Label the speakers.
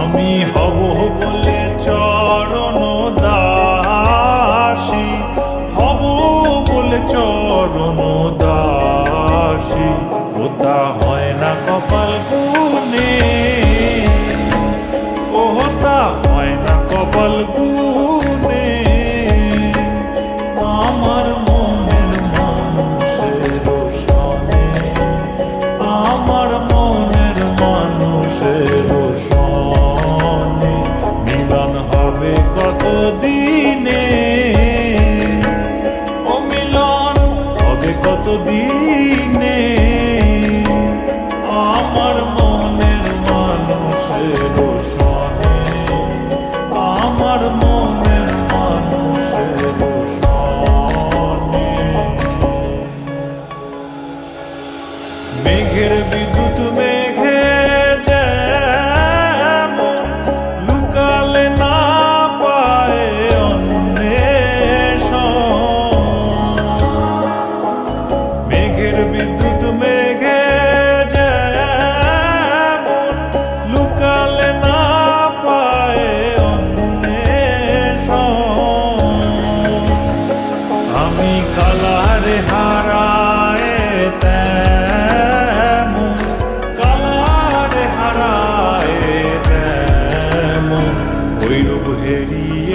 Speaker 1: আমি হব বলে চরণ মেঘের বিদ্যুৎ মে quería.